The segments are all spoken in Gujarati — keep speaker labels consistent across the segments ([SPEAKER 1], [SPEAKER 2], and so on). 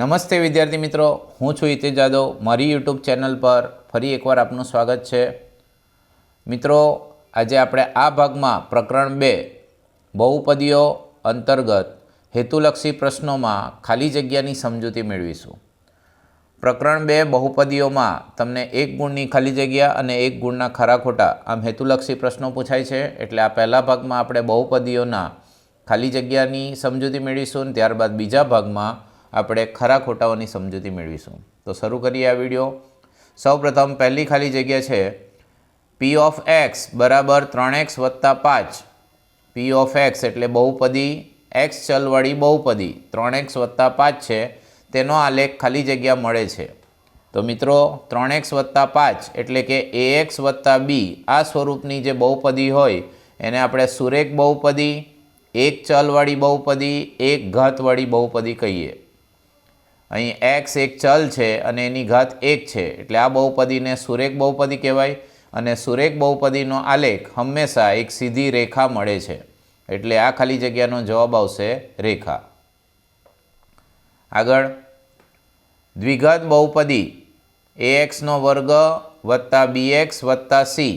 [SPEAKER 1] નમસ્તે વિદ્યાર્થી મિત્રો, હું છું હિતેશ જાદવ. મારી યુટ્યુબ ચેનલ પર ફરી એકવાર આપનું સ્વાગત છે. મિત્રો, આજે આપણે આ ભાગમાં પ્રકરણ બે, બહુપદીઓ અંતર્ગત હેતુલક્ષી પ્રશ્નોમાં ખાલી જગ્યાની સમજૂતી મેળવીશું. પ્રકરણ બે, બહુપદીઓમાં તમને એક ગુણની ખાલી જગ્યા અને એક ગુણના ખરા ખોટા આમ હેતુલક્ષી પ્રશ્નો પૂછાય છે. એટલે આ પહેલા ભાગમાં આપણે બહુપદીઓના ખાલી જગ્યાની સમજૂતી મેળવીશું ત્યારબાદ બીજા ભાગમાં આપણે ખરા ખોટાઓની સમજૂતી મેળવીશું. તો શરૂ કરીએ આ વીડિયો. સૌપ્રથમ પહેલી ખાલી જગ્યા છે પી ઓફ એક્સ બરાબર ત્રણ એક્સ વત્તા પાંચ. પી ઓફ એક્સ એટલે બહુપદી એક્સ ચલવાળી બહુપદી, ત્રણ એક્સ વત્તા પાંચ છે. તેનો આલેખ ખાલી જગ્યા મળે છે. તો મિત્રો, ત્રણ એક્સ વત્તા પાંચ એટલે કે એ એક્સ વત્તા બી આ સ્વરૂપની જે બહુપદી હોય, એને આપણે સુરેખ બહુપદી, એક ચલવાળી બહુપદી, એક ઘાતવાળી બહુપદી કહીએ. અહીં એક્સ એક ચલ છે અને એની ઘાત એક છે. એટલે આ બહુપદીને સુરેખ બહુપદી કહેવાય અને સુરેખ બહુપદીનો આલેખ હંમેશા એક સીધી રેખા મળે છે. એટલે આ ખાલી જગ્યાનો જવાબ આવશે રેખા. આગળ, દ્વિઘાત બહુપદી એ એક્સનો વર્ગ વત્તા બી એક્સ વત્તા સી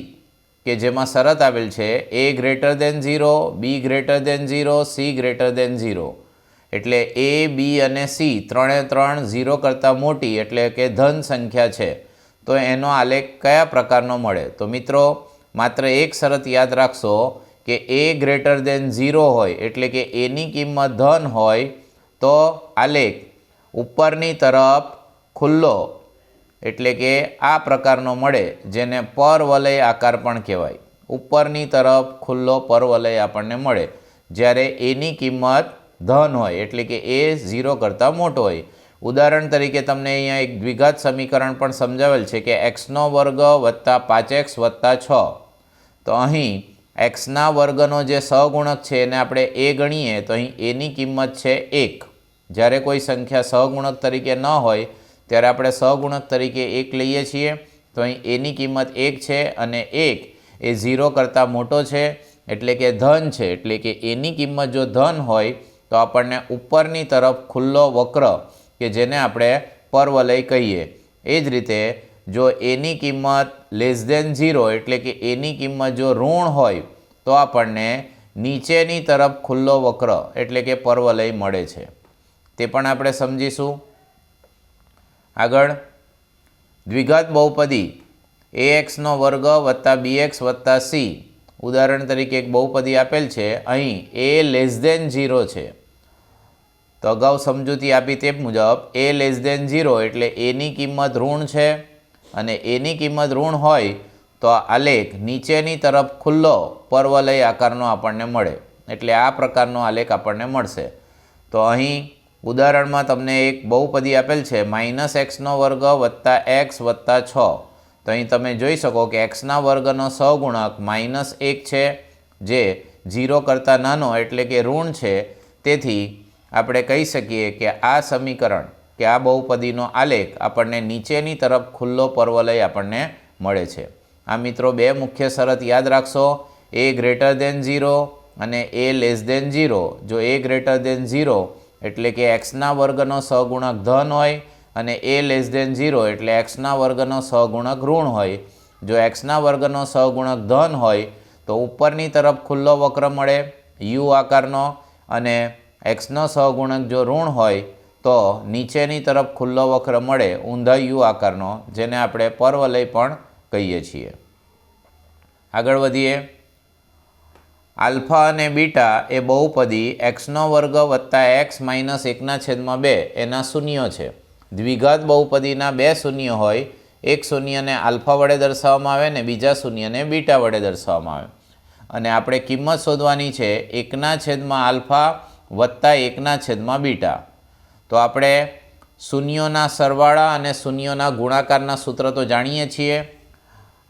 [SPEAKER 1] કે જેમાં શરત આવેલ છે A greater than zero B greater than zero C greater than zero એટલે એ બી અને સી ત્રણે ત્રણ ઝીરો કરતાં મોટી એટલે કે ધન સંખ્યા છે. તો એનો આલેખ કયા પ્રકારનો મળે? તો મિત્રો, માત્ર એક શરત યાદ રાખશો કે એ ગ્રેટર દેન ઝીરો હોય એટલે કે એની કિંમત ધન હોય, તો આલેખ ઉપરની તરફ ખુલ્લો એટલે કે આ પ્રકારનો મળે, જેને પરવલય આકાર પણ કહેવાય. ઉપરની તરફ ખુલ્લો પરવલય આપણને મળે. જ્યારે એની કિંમત ધન હોય, એટલે કે એ ઝીરો કરતાં મોટો હોય. ઉદાહરણ તરીકે તમને અહીંયા એક દ્વિઘાત સમીકરણ પણ સમજાવેલ છે કે એક્સનો વર્ગ વત્તા પાંચ એક્સ વત્તા છ. તો અહીં એક્સના વર્ગનો જે સહગુણક છે એને આપણે એ ગણીએ, તો અહીં એની કિંમત છે એક. જ્યારે કોઈ સંખ્યા સહગુણક તરીકે ન હોય, ત્યારે આપણે સહગુણક તરીકે એક લઈએ છીએ. તો અહીં એની કિંમત એક છે અને એક એ ઝીરો કરતાં મોટો છે, એટલે કે ધન છે. એટલે કે એની કિંમત જો ધન હોય તો આપણને ઉપરની તરફ ખુલ્લો વક્ર, કે જેને આપણે પરવલય કહીએ, એ જ રીતે જો એની કિંમત લેસ દેન ઝીરો એટલે કે એની કિંમત જો ઋણ હોય, તો આપણને નીચેની તરફ ખુલ્લો વક્ર, એટલે કે પરવલય મળે છે. તે પણ આપણે સમજીશું. આગળ, દ્વિઘાત બહુપદી એ એક્સનો વર્ગ વત્તા બી એક્સ વત્તા સી ઉદાહરણ તરીકે એક બહુપદી આપેલ છે, અહીં એ લેસ દેન ઝીરો છે. તો અગાઉ સમજૂતી આપી તે મુજબ એ લેસ દેન ઝીરો એટલે એની કિંમત ઋણ છે અને એની કિંમત ઋણ હોય તો આલેખ નીચેની તરફ ખુલ્લો પર્વલય આકારનો આપણને મળે. એટલે આ પ્રકારનો આલેખ આપણને મળશે. તો અહીં ઉદાહરણમાં તમને એક બહુપદી આપેલ છે માઇનસ એક્સનો વર્ગ વત્તા એક્સ વત્તા છ. તો અહીં તમે જોઈ શકો કે એક્સના વર્ગનો સહગુણક માઇનસ એક છે, જે ઝીરો કરતાં નાનો એટલે કે ઋણ છે. તેથી આપણે કહી શકીએ કે આ સમીકરણ કે આ બહુપદીનો આલેખ આપણને નીચેની તરફ ખુલ્લો પર્વલય આપણને મળે છે. આ મિત્રો બે મુખ્ય શરત યાદ રાખશો. એ ગ્રેટર દેન ઝીરો અને એ લેસ દેન ઝીરો જો એ ગ્રેટર દેન ઝીરો એટલે કે એક્સના વર્ગનો સહગુણક ધન હોય અને એ લેસ દેન ઝીરો એટલે એક્સના વર્ગનો સહગુણક ઋણ હોય. જો એક્સના વર્ગનો સહગુણક ધન હોય તો ઉપરની તરફ ખુલ્લો વક્ર મળે યુ આકારનો અને એક્સનો સહગુણક જો ઋણ હોય, તો નીચેની તરફ ખુલ્લો વક્ર મળે ઊંધા યુ આકારનો, જેને આપણે પર્વલય પણ કહીએ છીએ. આગળ વધીએ. આલ્ફા અને બીટા એ બહુપદી એક્સનો વર્ગ વત્તા એક્સ માઇનસ એકના છેદમાં બે એના શૂન્યો છે. દ્વિઘાત બહુપદીના બે શૂન્ય હોય, એક શૂન્યને આલ્ફા વડે દર્શાવવામાં આવે ને બીજા શૂન્યને બીટા વડે દર્શાવવામાં આવે. અને આપણે કિંમત શોધવાની છે, એકના છેદમાં આલ્ફા વત્તા એકના છેદમાં બીટા. તો આપણે શૂન્યોના સરવાળા અને શૂન્યોના ગુણાકારના સૂત્ર તો જાણીએ છીએ.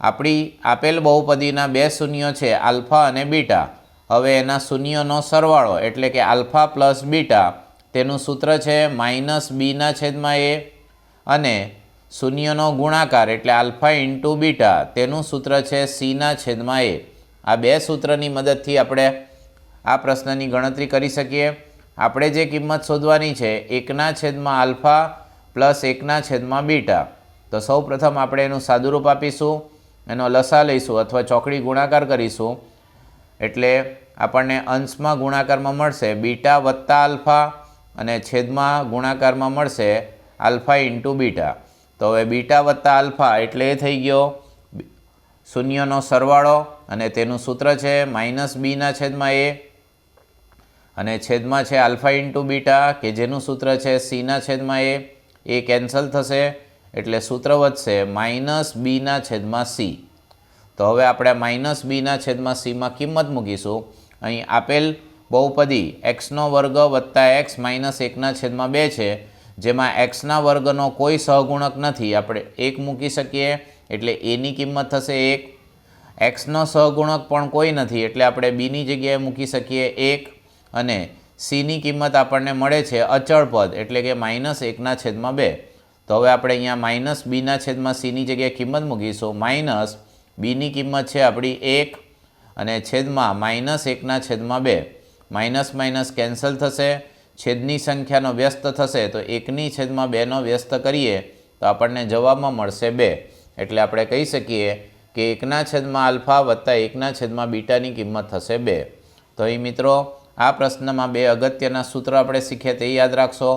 [SPEAKER 1] આપણી આપેલ બહુપદીના બે શૂન્યો છે આલ્ફા અને બીટા. હવે એના શૂન્યોનો સરવાળો એટલે કે આલ્ફા પ્લસ બીટા, તેનું સૂત્ર છે માઇનસ બીના છેદમાં એ. અને શૂન્યનો ગુણાકાર એટલે આલ્ફા ઇન્ટુ બીટા, તેનું સૂત્ર છે સીના છેદમાં એ. આ બે સૂત્રની મદદથી આપણે આ પ્રશ્નની ગણતરી કરી શકીએ. આપણે જે કિંમત શોધવાની છે, એકના છેદમાં આલ્ફા પ્લસ એકના છેદમાં બીટા. તો સૌ પ્રથમ આપણે એનું સાદુરૂપ આપીશું, એનો લસા લઈશું અથવા ચોકડી ગુણાકાર કરીશું. એટલે આપણને અંશમાં ગુણાકારમાં મળશે બીટા વત્તા આલ્ફા અને છેદમાં ગુણાકારમાં મળશે આલ્ફા ઇન્ટુ બીટા. તો હવે બીટા વત્તા આલ્ફા એટલે એ થઈ ગયો શૂન્યનો સરવાળો અને તેનું સૂત્ર છે માઇનસ બીના છેદમાં એ. અને છેદમાં છે આલ્ફા ઇન્ટુ બીટા, કે જેનું સૂત્ર છે સીના છેદમાં એ એ કેન્સલ થશે, એટલે સૂત્ર વધશે માઇનસ બીના છેદમાં સી. તો હવે આપણે માઇનસ બીના છેદમાં સીમાં કિંમત મૂકીશું. અહીં આપેલ બહુપદી એક્સનો વર્ગ વત્તા એક્સ માઇનસ એકના છેદમાં બે છે, જેમાં એક્સના વર્ગનો કોઈ સહગુણક નથી. આપણે એક મૂકી શકીએ, એટલે એની કિંમત થશે એક. એક્સનો સહગુણક પણ કોઈ નથી, એટલે આપણે બીની જગ્યાએ મૂકી શકીએ એક. અને સીની કિંમત આપણને મળે છે અચળ પદ, એટલે કે માઇનસ એકના છેદમાં બે. તો હવે આપણે અહીંયા માઇનસ બીના છેદમાં સીની જગ્યાએ કિંમત મૂકીશું. માઇનસ બીની કિંમત છે આપણી એક અને છેદમાં માઇનસ એકના છેદમાં બે. માઇનસ માઇનસ કેન્સલ થશે. છેદની સંખ્યાનો વ્યસ્ત થશે તો એકની છેદમાં બેનો વ્યસ્ત કરીએ તો આપણને જવાબમાં મળશે બે. એટલે આપણે કહી શકીએ કે એકના છેદમાં આલ્ફા વત્તા એકના છેદમાં બીટાની કિંમત થશે બે. તો અહીં મિત્રો આ પ્રશ્નમાં બે અગત્યના સૂત્ર આપણે શીખ્યા તે યાદ રાખશો.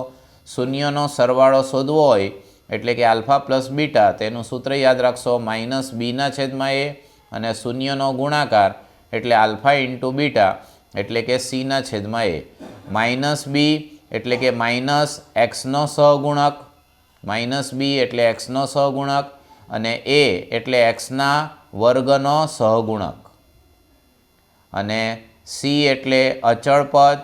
[SPEAKER 1] શૂન્યનો સરવાળો શોધવો હોય એટલે કે આલ્ફા પ્લસ બીટા, તેનું સૂત્ર યાદ રાખશો. માઇનસ બીના છેદમાં એ અને શૂન્યનો ગુણાકાર એટલે આલ્ફા ઇન્ટુ બીટા એટલે કે સીના છેદમાં એ. માઇનસ બી એટલે કે માઇનસ એક્સનો સહગુણક. માઇનસ બી એટલે એક્સનો સહગુણક અને એ એટલે એક્સના વર્ગનો સહગુણક. અને સી એટલે અચળ પદ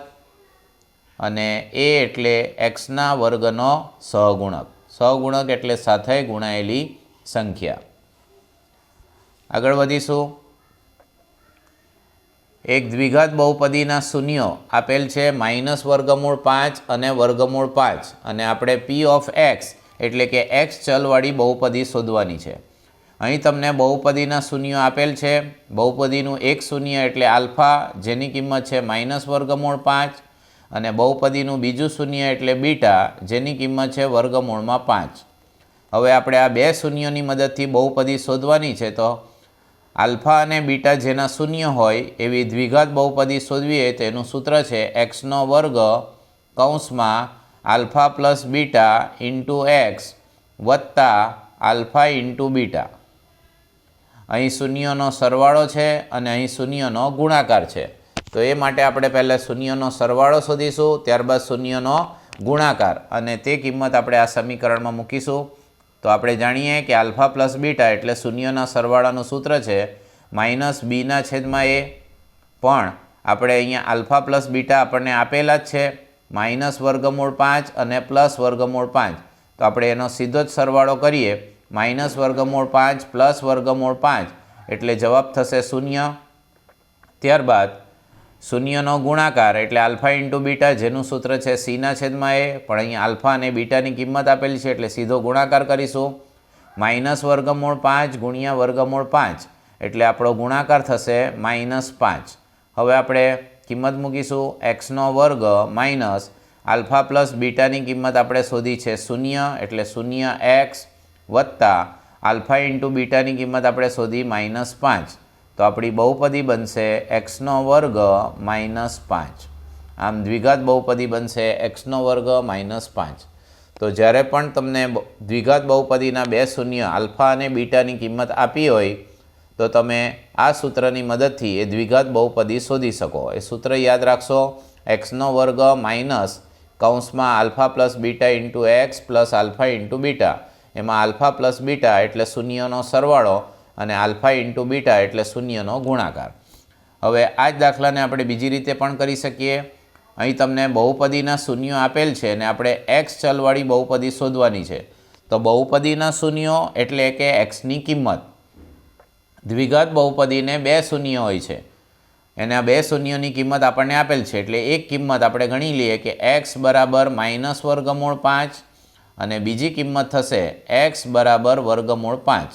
[SPEAKER 1] અને એ એટલે એક્સના વર્ગનો સહગુણક. સહગુણક એટલે સાથે ગુણાયેલી સંખ્યા. આગળ વધીશું. એક દ્વિઘાત બહુપદીના શૂન્યો આપેલ છે માઇનસ વર્ગમૂળ પાંચ અને વર્ગમૂળ પાંચ. અને આપણે પી ઓફ એક્સ એટલે કે એક્સ ચલવાળી બહુપદી શોધવાની છે. અહીં તમને બહુપદીના શૂન્યો આપેલ છે. બહુપદીનું એક શૂન્ય એટલે આલ્ફા, જેની કિંમત છે માઇનસ વર્ગમૂળ પાંચ. અને બહુપદીનું બીજું શૂન્ય એટલે બીટા, જેની કિંમત છે વર્ગમૂળમાં પાંચ. હવે આપણે આ બે શૂન્યોની મદદથી બહુપદી શોધવાની છે તો આલ્ફા અને બીટા જેના શૂન્ય હોય એવી દ્વિઘાત બહુપદી શોધવીએ તો તેનું સૂત્ર છે એક્સનો વર્ગ કૌંસમાં alpha plus beta into X વત્તા આલ્ફા ઇન્ટુ બીટા. અહીં શૂન્યનો સરવાળો છે અને અહીં શૂન્યનો ગુણાકાર છે. તો એ માટે આપણે પહેલાં શૂન્યનો સરવાળો શોધીશું, ત્યારબાદ શૂન્યનો ગુણાકાર. અને તે કિંમત આપણે આ સમીકરણમાં મૂકીશું. તો આપણે જાણીએ કે આલ્ફા પ્લસ બીટા એટલે શૂન્યના સરવાળાનું સૂત્ર છે માઇનસ બીના છેદમાં એ. પણ આપણે અહીંયા આલ્ફા પ્લસ બીટા આપણને આપેલા જ છે. માઇનસ વર્ગમૂળ પાંચ અને પ્લસ વર્ગમૂળ પાંચ. તો આપણે એનો સીધો જ સરવાળો કરીએ. માઇનસ વર્ગમૂળ પાંચ, પ્લસ વર્ગમૂળ પાંચ, એટલે જવાબ થશે શૂન્ય. ત્યારબાદ શૂન્યનો ગુણાકાર એટલે આલ્ફા ઇન્ટુ બીટા, જેનું સૂત્ર છે સીના છેદમાં એ, પણ અહીંયા આલ્ફા અને બીટાની કિંમત આપેલી છે, એટલે સીધો ગુણાકાર કરીશું. માઇનસ વર્ગમૂળ પાંચ ગુણ્યા વર્ગમૂળ પાંચ, એટલે આપણો ગુણાકાર થશે માઇનસ પાંચ. હવે આપણે કિંમત મૂકીશું. એક્સનો વર્ગ માઇનસ આલ્ફા પ્લસ બીટાની કિંમત આપણે શોધી છે શૂન્ય, એટલે શૂન્ય એક્સ વત્તા આલ્ફા ઇન્ટુ બીટાની કિંમત આપણે શોધી માઇનસ પાંચ. તો આપણી બહુપદી બનશે એક્સનો વર્ગ માઇનસ પાંચ. આમ દ્વિઘાત બહુપદી બનશે એક્સનો વર્ગ માઇનસ પાંચ. તો જ્યારે પણ તમને દ્વિઘાત બહુપદીના બે શૂન્ય આલ્ફા અને બીટાની કિંમત આપી હોય, તો તમે આ સૂત્રની મદદથી એ દ્વિઘાત બહુપદી શોધી શકો. એ સૂત્ર યાદ રાખશો, એક્સનો વર્ગ માઇનસ કૌંસમાં alpha plus beta into X plus alpha into beta. એમાં આલ્ફા પ્લસ બીટા એટલે શૂન્યનો સરવાળો અને આલ્ફા ઇન્ટુ બીટા એટલે શૂન્યનો ગુણાકાર. હવે આ જ દાખલાને આપણે બીજી રીતે પણ કરી શકીએ. અહીં તમને બહુપદીના શૂન્યો આપેલ છે અને આપણે એક્સ ચલવાળી બહુપદી શોધવાની છે. તો બહુપદીના શૂન્યો એટલે કે એક્સની કિંમત. દ્વિઘાત બહુપદીને બે શૂન્ય હોય છે. એના બે શૂન્યોની કિંમત આપણને આપેલ છે. એટલે એક કિંમત આપણે ગણી લઈએ કે એક્સ બરાબર માઇનસ વર્ગમૂળ પાંચ અને બીજી કિંમત થશે એક્સ બરાબર વર્ગમૂળ પાંચ.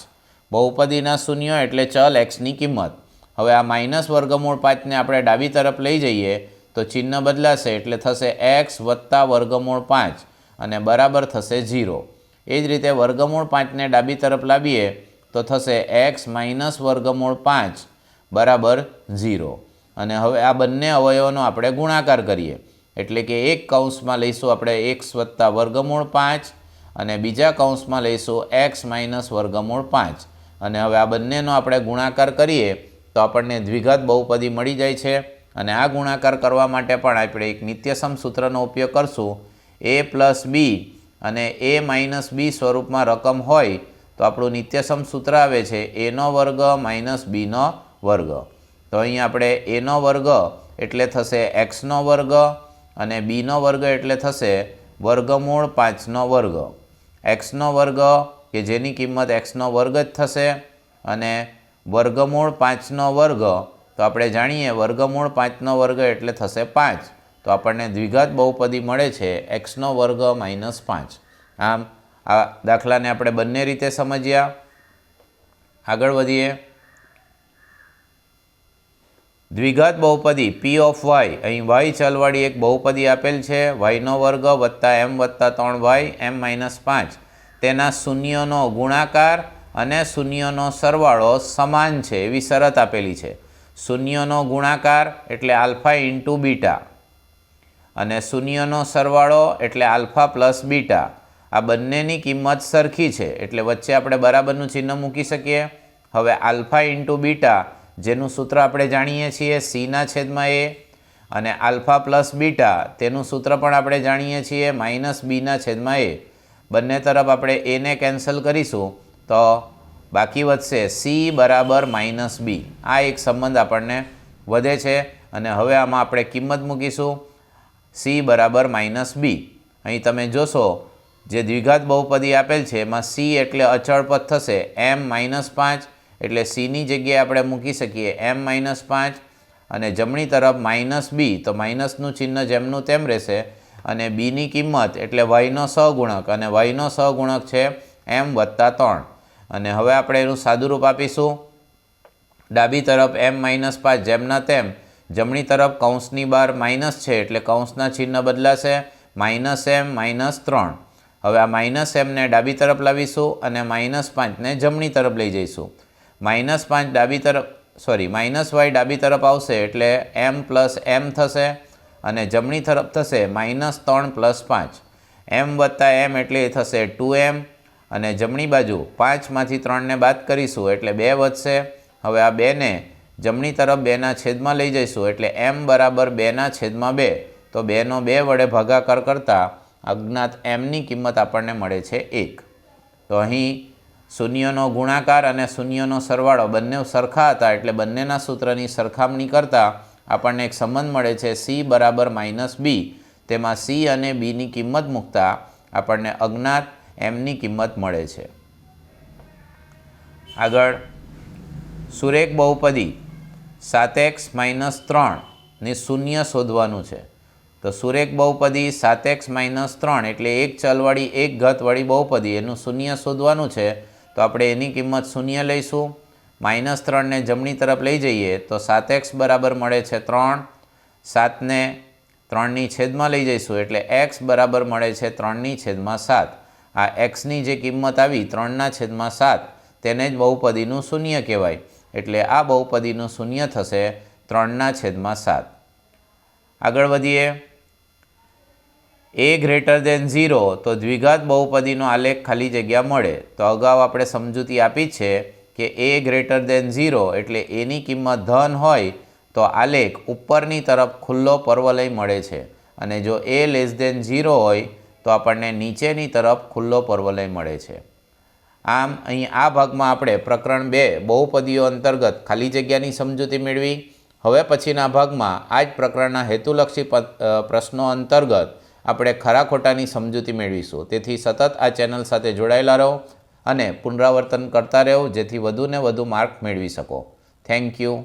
[SPEAKER 1] બહુપદીના શૂન્ય એટલે ચલ એક્સની કિંમત. હવે આ માઇનસ વર્ગમૂળ પાંચને આપણે ડાબી તરફ લઈ જઈએ તો ચિહ્ન બદલાશે એટલે થશે એક્સ વત્તા વર્ગમૂળ પાંચ અને બરાબર થશે ઝીરો. એ જ રીતે વર્ગમૂળ પાંચને ડાબી તરફ લાવીએ તો થશે એક્સ માઇનસ વર્ગમૂળ પાંચ બરાબર ઝીરો. અને હવે આ બંને અવયવોનો આપણે ગુણાકાર કરીએ. એટલે કે એક કૌંસમાં લઈશું આપણે એક્સ વત્તા વર્ગમૂળ પાંચ અને બીજા કૌંસમાં લઈશું એક્સ માઇનસ વર્ગમૂળ પાંચ. અને હવે આ બંનેનો આપણે ગુણાકાર કરીએ તો આપણને દ્વિઘાત બહુપદી મળી જાય છે. અને આ ગુણાકાર કરવા માટે પણ આપણે એક નિત્યસમ સૂત્રનો ઉપયોગ કરશું. એ પ્લસ બી અને એ માઇનસ બી સ્વરૂપમાં રકમ હોય તો આપણું નિત્યસમ સૂત્ર આવે છે એનો વર્ગ માઇનસ બીનો વર્ગ. તો અહીં આપણે એનો વર્ગ એટલે થશે એક્સનો વર્ગ અને બીનો વર્ગ એટલે થશે વર્ગમૂળ પાંચનો વર્ગ. એક્સનો વર્ગ, કે જેની કિંમત એક્સનો વર્ગ જ થશે. અને વર્ગમૂળ પાંચનો વર્ગ, તો આપણે જાણીએ વર્ગમૂળ પાંચનો વર્ગ એટલે થશે પાંચ. તો આપણને દ્વિઘાત બહુપદી મળે છે એક્સનો વર્ગ માઇનસ પાંચ. આમ, આ દાખલાને આપણે બંને રીતે સમજ્યા. આગળ વધીએ. દ્વિઘાત બહુપદી પી ઓફ વાય અહીં વાય ચલવાળી એક બહુપદી આપેલ છે. વાયનો વર્ગ વત્તા એમ વત્તા ત્રણ વાય એમ માઇનસ પાંચ. તેના શૂન્યનો ગુણાકાર અને શૂન્યનો સરવાળો સમાન છે એવી શરત આપેલી છે. શૂન્યનો ગુણાકાર એટલે આલ્ફા ઇન્ટુ બીટા. અને શૂન્યનો સરવાળો એટલે આલ્ફા પ્લસ બીટા. આ બંનેની કિંમત સરખી છે. એટલે વચ્ચે આપણે બરાબરનું ચિહ્ન મૂકી શકીએ. હવે આલ્ફા ઇન્ટુ બીટા જેનું સૂત્ર આપણે જાણીએ છીએ સીના છેદમાં એ અને આલ્ફા પ્લસ બીટા, તેનું સૂત્ર પણ આપણે જાણીએ છીએ માઇનસ બીના છેદમાં એ. બંને તરફ આપણે એને કેન્સલ કરીશું તો બાકી વધશે સી બરાબર માઇનસ બી. આ એક સંબંધ આપણને વધે છે અને હવે આમાં આપણે કિંમત મૂકીશું. સી બરાબર માઇનસ બી. અહીં તમે જોશો, જે દ્વિઘાત બહુપદી આપેલ છે, એમાં સી એટલે અચળ પદ થશે, એમ માઇનસ પાંચ. એટલે સીની જગ્યાએ આપણે મૂકી શકીએ એમ માઇનસ પાંચ અને જમણી તરફ માઇનસ બી તો માઇનસનું ચિહ્ન જેમનું તેમ રહેશે. અને બીની કિંમત એટલે વાયનો સહગુણક અને વાયનો સહગુણક છે એમ વત્તા ત્રણ. અને હવે આપણે એનું સાદુરૂપ આપીશું. ડાબી તરફ એમ માઇનસ પાંચ જેમના તેમ, જમણી તરફ કૌંસની બહાર માઇનસ છે એટલે કૌંસના ચિહ્ન બદલાશે. માઇનસ એમ માઇનસ ત્રણ. હવે આ માઇનસ એમને ડાબી તરફ લાવીશું અને માઇનસ પાંચને જમણી તરફ લઈ જઈશું. માઇનસ પાંચ ડાબી તરફ સોરી માઇનસ વાય ડાબી તરફ આવશે એટલે એમ પ્લસ એમ થશે અને જમણી તરફ થશે માઇનસ ત્રણ પ્લસ પાંચ. એમ વત્તા એમ એટલે થશે ટુ એમ અને જમણી બાજુ પાંચમાંથી ત્રણને બાદ કરીશું એટલે બે વધશે. હવે આ બેને જમણી તરફ બેના છેદમાં લઈ જઈશું એટલે એમ બરાબર બેના છેદમાં બે. તો બેનો બે વડે ભાગાકાર કરતાં અજ્ઞાત એમની કિંમત આપણને મળે છે એક. તો અહીં શૂન્યનો ગુણાકાર અને શૂન્યનો સરવાળો બંને સરખા હતા એટલે બંનેના સૂત્રની સરખામણી કરતાં આપણને એક સંબંધ મળે છે સી બરાબર માઇનસ બી તેમાં સી અને બીની કિંમત મૂકતા આપણને અજ્ઞાત એમની કિંમત મળે છે. આગળ, સુરેખ બહુપદી સાત એક્સ માઇનસ ત્રણની શૂન્ય શોધવાનું છે. તો સુરેખ બહુપદી સાત એક્સ માઇનસ ત્રણ એટલે એક ચલવાળી એક ઘતવાળી બહુપદી એનું શૂન્ય શોધવાનું છે. તો આપણે એની કિંમત શૂન્ય લઈશું. માઇનસ ત્રણને જમણી તરફ લઈ જઈએ તો સાત એક્સ બરાબર મળે છે ત્રણ. સાતને ત્રણની છેદમાં લઈ જઈશું એટલે એક્સ બરાબર મળે છે ત્રણની છેદમાં સાત. આ એક્સની જે કિંમત આવી ત્રણના છેદમાં સાત, તેને જ બહુપદીનું શૂન્ય કહેવાય. એટલે આ બહુપદીનું શૂન્ય થશે ત્રણના છેદમાં સાત. આગળ વધીએ. એ ગ્રેટર દેન ઝીરો તો દ્વિઘાત બહુપદીનો આલેખ ખાલી જગ્યા મળે. તો અગાઉ આપણે સમજૂતી આપી છે કે એ ગ્રેટર દેન ઝીરો એટલે એની કિંમત ધન હોય, તો આલેખ ઉપરની તરફ ખુલ્લો પર્વલય મળે છે. અને જો એ લેસ દેન ઝીરો હોય, તો આપણને નીચેની તરફ ખુલ્લો પર્વલય મળે છે. આમ, અહીં આ ભાગમાં આપણે પ્રકરણ બે, બહુપદીઓ અંતર્ગત ખાલી જગ્યાની સમજૂતી મેળવી. હવે પછીના ભાગમાં આ જ પ્રકરણના હેતુલક્ષી પ્રશ્નો અંતર્ગત આપણે ખરા ખોટાની સમજૂતી મેળવીશું. તેથી સતત આ ચેનલ સાથે જોડાયેલા રહો અને પુનરાવર્તન કરતા રહો, જેથી વધુને વધુ માર્ક મેળવી શકો. Thank you